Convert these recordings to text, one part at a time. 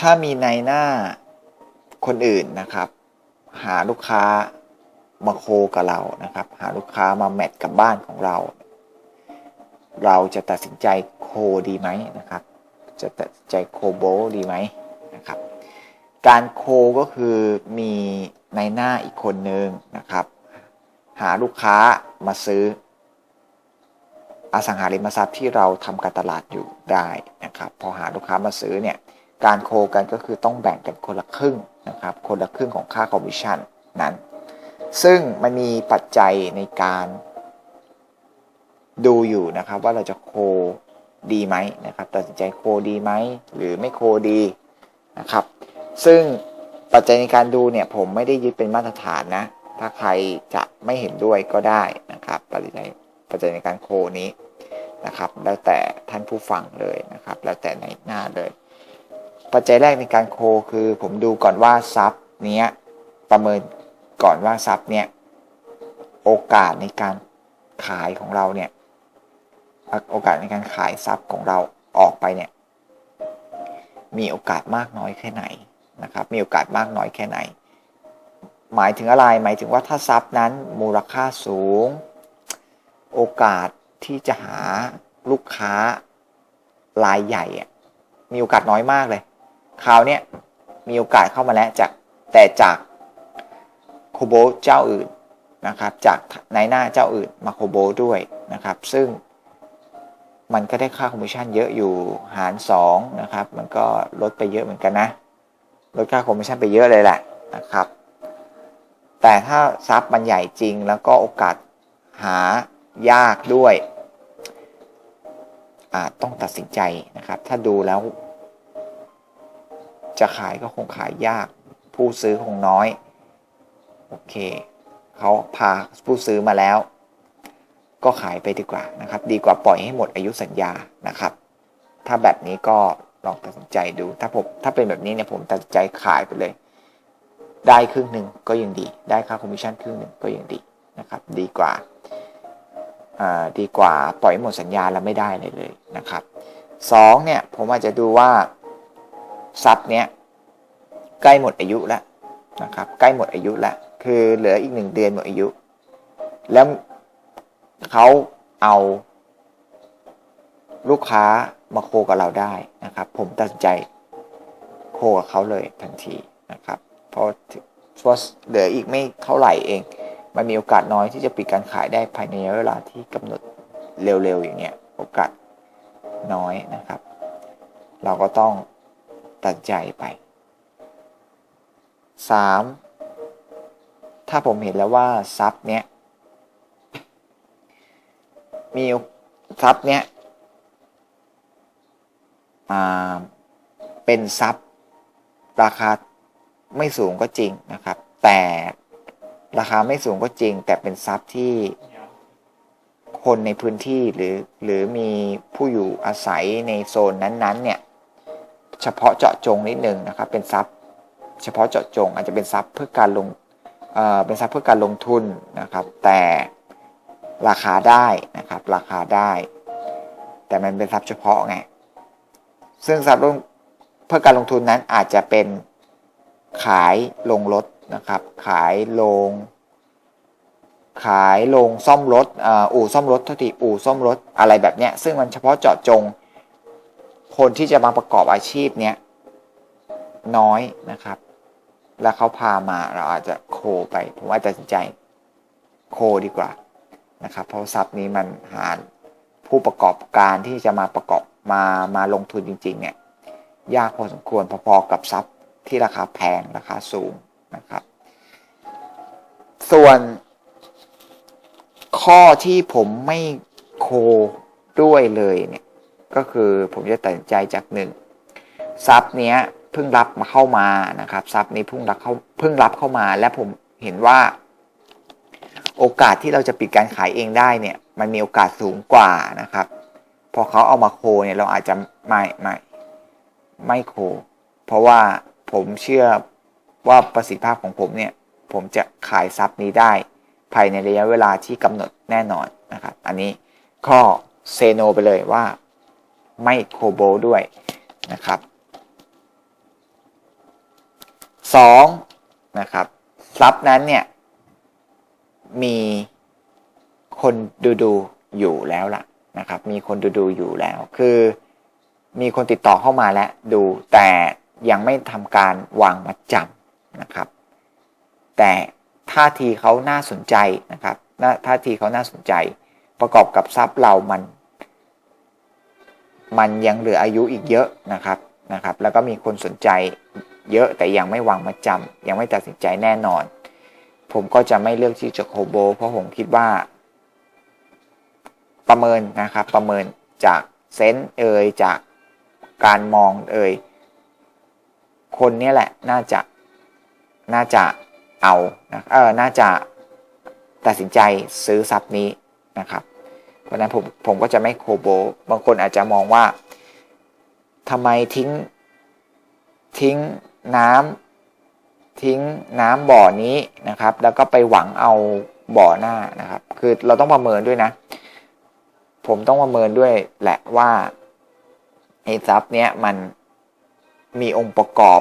ถ้ามีในหน้าคนอื่นนะครับ หาลูกค้ามาโคกับเรานะครับ หาลูกค้ามาแมทกับบ้านของเรา เราจะตัดสินใจโคดีไหมนะครับ จะตัดสินใจโคโบดีไหมนะครับ การโคก็คือมีในหน้าอีกคนนึงนะครับ หาลูกค้ามาซื้อ อสังหาริมทรัพย์ที่เราทำการตลาดอยู่ได้นะครับ พอหาลูกค้ามาซื้อเนี่ย การโคกันก็คือต้องแบ่งกันคนละครึ่งนะครับ คนละครึ่งของค่าคอมมิชชั่นนั้น ซึ่งมันมีปัจจัยในการดูอยู่นะครับว่าเราจะโคดีไหมนะครับตัดสินใจโคดีไหมหรือไม่โคดีนะครับ ซึ่งปัจจัยในการดูเนี่ยผมไม่ได้ยึดเป็นมาตรฐานนะ ถ้าใครจะไม่เห็นด้วยก็ได้นะครับปัจจัยปัจจัยในการโคนี้นะครับ แล้วแต่ท่านผู้ฟังเลยนะครับ แล้วแต่ในหน้าเลย ปัจจัยแรกในการโคคือ ผมดูก่อนว่าซับเนี้ยประเมินก่อนว่าซับเนี้ยโอกาสในการขายของเราเนี่ยโอกาสในการขายซับของเราออกไปเนี่ยมีโอกาสมากน้อยแค่ไหนนะครับ มีโอกาสมากน้อยแค่ไหน หมายถึงอะไร หมายถึงว่าถ้าซับนั้นมูลค่าสูง โอกาสที่จะหาลูกค้ารายใหญ่มีโอกาสน้อยมากเลย คราวนี้มีโอกาสเข้ามาแล้วจากแต่จากโคโบเจ้าอื่นนะครับจากในหน้าเจ้าอื่นมาโคโบด้วยนะครับ ซึ่งมันก็ได้ค่าคอมมิชชั่นเยอะอยู่หาร2นะครับมันก็ลดไปเยอะเหมือนกันนะลดค่าคอมมิชชั่นไปเยอะเลยแหละนะครับ แต่ถ้าซับมันใหญ่จริงแล้วก็โอกาสหายากด้วยอาจต้องตัดสินใจนะครับ ถ้าดูแล้ว จะขายก็คงขายยาก ผู้ซื้อคงน้อย โอเคเขาพาผู้ซื้อมาแล้ว ก็ขายไปดีกว่านะครับ ดีกว่าปล่อยให้หมดอายุสัญญานะครับ ถ้าแบบนี้ก็ลองตัดสินใจดู ถ้าผมถ้าเป็นแบบนี้เนี่ยผมตัดสินใจขายไปเลย ได้ครึ่งหนึ่งก็ยังดี ได้ค่าคอมมิชชั่นครึ่งหนึ่งก็ยังดีนะครับ ดีกว่าดีกว่าปล่อยหมดสัญญาแล้วไม่ได้เลยเลยนะครับสองเนี่ยผมอาจจะดูว่า ทรัพย์เนี้ยใกล้หมดอายุแล้วนะครับ ใกล้หมดอายุแล้วคือเหลืออีกหนึ่งเดือนหมดอายุ แล้วเขาเอาลูกค้ามาโคกับเราได้นะครับ ผมตัดสินใจโคกับเขาเลยทันทีนะครับเพราะว่าเหลืออีกไม่เท่าไหร่เอง มันมีโอกาสน้อยที่จะปิดการขายได้ภายในเวลาที่กำหนดเร็วๆอย่างเงี้ยโอกาสน้อยนะครับ เราก็ต้อง ตัดใจไป 3. ถ้าผมเห็นแล้วว่าซับเนี้ยมีซับเนี้ยเป็นซับราคาไม่สูงก็จริงนะครับ แต่ราคาไม่สูงก็จริง แต่เป็นทรัพย์ที่คนในพื้นที่หรือหรือมีผู้อยู่อาศัยในโซนนั้นๆ เนี่ย เฉพาะเจาะจงนิดนึงนะครับ เป็นทรัพย์เฉพาะเจาะจง อาจจะเป็นทรัพย์เพื่อการลงเอ่อเป็นทรัพย์เพื่อการลงทุนนะครับ แต่ราคาได้นะครับ ราคาได้ แต่มันเป็นทรัพย์เฉพาะไงซึ่งทรัพย์เพื่อการลงทุนนั้นอาจจะเป็นขายลงรถนะครับ ขายโรงขายโรงซ่อมรถอู่ซ่อมรถทุกทีอู่ซ่อมรถอะไรแบบเนี้ยซึ่งมันเฉพาะเจาะจง คนที่จะมาประกอบอาชีพเนี้ยน้อยนะครับ แล้วเขาพามาเราอาจจะโคไป ผมว่าตัดสินใจโคดีกว่านะครับ เพราะทรัพย์นี้มันหาผู้ประกอบการที่จะมาประกอบมามาลงทุนจริง ๆ เนี่ย ยากพอสมควรพอๆกับทรัพย์ที่ราคาแพงราคาสูงนะครับ ส่วนข้อที่ผมไม่โคด้วยเลยเนี่ย ก็คือผมจะตัดสินใจจากหนึ่งซับเนี้ยเพิ่งรับมาเข้ามานะครับซับนี้เพิ่งรับเข้าเพิ่งรับเข้ามา และผมเห็นว่า โอกาสที่เราจะปิดการขายเองได้เนี่ย มันมีโอกาสสูงกว่านะครับ พอเขาเอามาโคเนี่ยเราอาจจะไม่ไม่ไม่โค เพราะว่าผมเชื่อว่าประสิทธิภาพของผมเนี่ย ผมจะขายซับนี้ได้ ภายในระยะเวลาที่กำหนดแน่นอนนะครับ อันนี้ข้อเซโนไปเลยว่า ไม่โคโบด้วยนะครับสองนะครับซับนั้นเนี่ย มีคนดูดูอยู่แล้วล่ะนะครับ มีคนดูดูอยู่แล้ว คือมีคนติดต่อเข้ามาแล้วดูแต่ยังไม่ทำการวางมัดจำนะครับ แต่ท่าทีเขาน่าสนใจนะครับท่าทีเขาน่าสนใจ ประกอบกับซับเรามัน มันยังเหลืออายุอีกเยอะนะครับนะครับ แล้วก็มีคนสนใจเยอะแต่ยังไม่วางมาจำยังไม่ตัดสินใจแน่นอน ผมก็จะไม่เลือกที่จะโคโบ เพราะผมคิดว่า ประเมินนะครับ ประเมินจากเซนต์เอ่ยจากการมองเอ่ยคนนี้แหละน่าจะน่าจะเอานะเออน่าจะตัดสินใจซื้อซับนี้นะครับ ราะนั้นผมผมก็จะไม่โคโบบางคนอาจจะมองว่าทำไมทิ้ง ทิ้งน้ำทิ้งน้ำบ่อนี้นะครับ แล้วก็ไปหวังเอาบ่อหน้านะครับ คือเราต้องประเมินด้วยนะ ผมต้องประเมินด้วยแหละว่าไอ้ซับเนี้ยมันมีองค์ประกอบ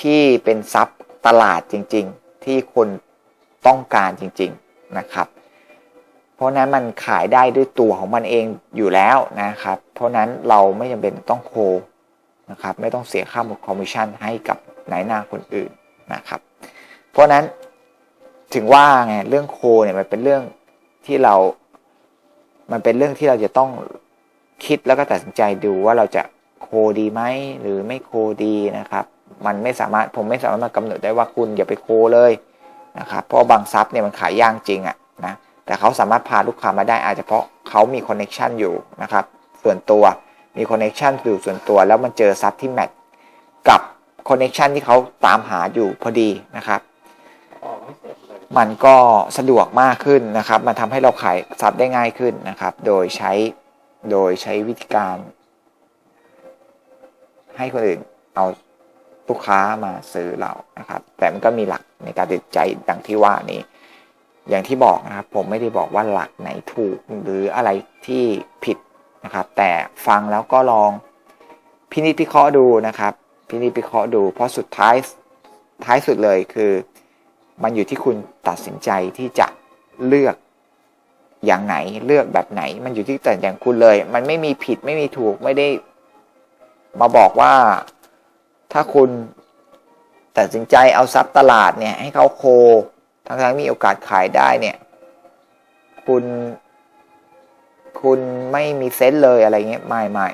ที่เป็นซับตลาดจริง ๆ ที่คนต้องการจริง ๆนะครับ เพราะนั้นมันขายได้ด้วยตัวของมันเองอยู่แล้วนะครับ เพราะนั้นเราไม่จำเป็นต้องโคนะครับไม่ต้องเสียค่าหมดคอมมิชชั่นให้กับนายหน้าคนอื่นนะครับ เพราะนั้นถึงว่าไงเรื่องโคเนี่ยมันเป็นเรื่องที่เรา มันเป็นเรื่องที่เราจะต้องคิดแล้วก็ตัดสินใจดูว่าเราจะโคดีไหมหรือไม่โคดีนะครับ มันไม่สามารถผมไม่สามารถมากำหนดได้ว่าคุณอย่าไปโคเลยนะครับ เพราะบางซับเนี่ยมันขายยางจริงอะนะ แต่เขาสามารถพาลูกค้ามาได้อาจจะเพราะเขามีคอนเน็ชันอยู่นะครับส่วนตัวมีคอนเน็ชันอยู่ส่วนตัว แล้วมันเจอซับที่แมทกับคอนเน็ชันที่เขาตามหาอยู่พอดีนะครับมันก็สะดวกมากขึ้นนะครับ มันทำให้เราขายซับได้ง่ายขึ้นนะครับ โดยใช้โดยใช้วิธีการ ให้คนอื่นเอาลูกค้ามาซื้อเรานะครับ แต่มันก็มีหลักในการตัดใจดังที่ว่านี้ อย่างที่บอกนะครับผมไม่ได้บอกว่าหลักไหนถูกหรืออะไรที่ผิดนะครับ แต่ฟังแล้วก็ลองพินิจพิเคราะห์ดูนะครับ พินิจพิเคราะห์ดู เพราะสุดท้ายท้ายสุดเลยคือ มันอยู่ที่คุณตัดสินใจที่จะเลือกอย่างไหนเลือกแบบไหน มันอยู่ที่แต่อย่างคุณเลย มันไม่มีผิดไม่มีถูกไม่ได้ มาบอกว่าถ้าคุณตัดสินใจเอาซับตลาดเนี่ยให้เขาโค ทั้งทั้งมีโอกาสขายได้เนี่ย คุณคุณไม่มีเซนส์เลยอะไรเงี้ยไม่ไม่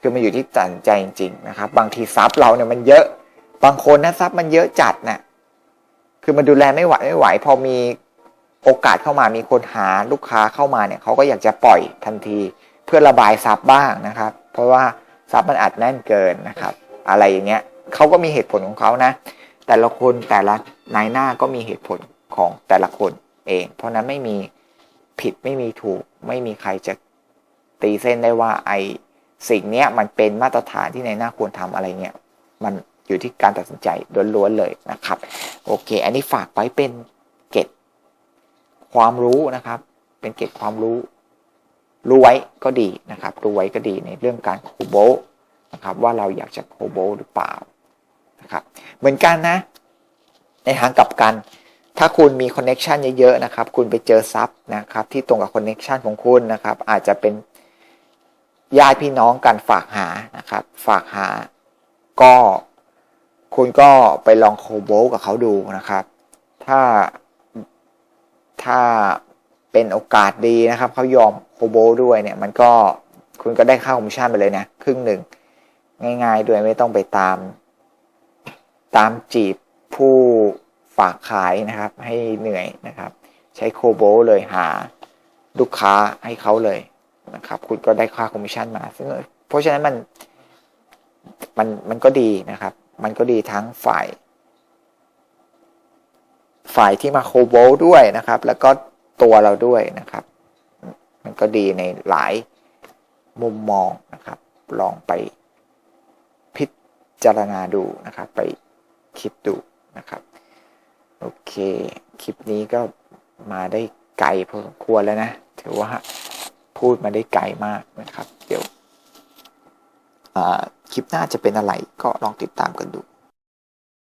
คือมันอยู่ที่ตัดใจจริงๆนะครับ บางทีซับเราเนี่ยมันเยอะ บางคนนะซับมันเยอะจัดนะคือมันดูแลไม่ไหวไม่ไหว พอมีโอกาสเข้ามามีคนหาลูกค้าเข้ามาเนี่ยเขาก็อยากจะปล่อยทันที เพื่อระบายซับบ้างนะครับ เพราะว่าซับมันอัดแน่นเกินนะครับ อะไรอย่างเงี้ยเขาก็มีเหตุผลของเขานะ แต่ละคนแต่ละนายหน้าก็มีเหตุผล ของแต่ละคนเอง เพราะนั้นไม่มีผิดไม่มีถูก ไม่มีใครจะตีเส้นได้ว่าไอสิ่งเนี้ยมันเป็นมาตรฐานที่ในหน้าควรทำอะไรเงี้ยมันอยู่ที่การตัดสินใจล้วนๆเลยนะครับ โอเค อันนี้ฝากไว้เป็นเกตความรู้นะครับ เป็นเกตความรู้ รู้ไว้ก็ดีนะครับ รู้ไว้ก็ดีในเรื่องการโคโบนะครับว่าเราอยากจะโคโบหรือเปล่านะครับ เหมือนกันนะ ในทางกลับกัน ถ้าคุณมีคอนเน็ชันเยอะๆนะครับ คุณไปเจอซับนะครับ ที่ตรงกับคอนเน็ชันของคุณนะครับ อาจจะเป็นญาติพี่น้องกันฝากหานะครับ ฝากหา ก็คุณก็ไปลองโคโบกับเขาดูนะครับ ถ้าถ้าเป็นโอกาสดีนะครับเขายอมโคโบด้วยเนี่ย มันก็คุณก็ได้ค่าคอมมิชชั่นไปเลยนะครึ่งหนึ่งง่าย ๆ ด้วยไม่ต้องไปตาม ตามจีบผู้ ฝากขายนะครับ ให้เหนื่อยนะครับ ใช้โคโบเลยหาลูกค้าให้เขาเลยนะครับ คุณก็ได้ค่าคอมมิชชั่นมาซึ่งเพราะฉะนั้นมันมันมันก็ดีนะครับ มันก็ดีทั้งฝ่าย ฝ่ายที่มาโคโบด้วยนะครับ แล้วก็ตัวเราด้วยนะครับ มันก็ดีในหลายมุมมองนะครับ ลองไปพิจารณาดูนะครับ ไปคิดดูนะครับ โอเค คลิปนี้ก็มาได้ไกลพอสมควรแล้วนะ ถือว่าพูดมาได้ไกลมากนะครับ เดี๋ยวคลิปหน้าจะเป็นอะไรก็ลองติดตามกันดู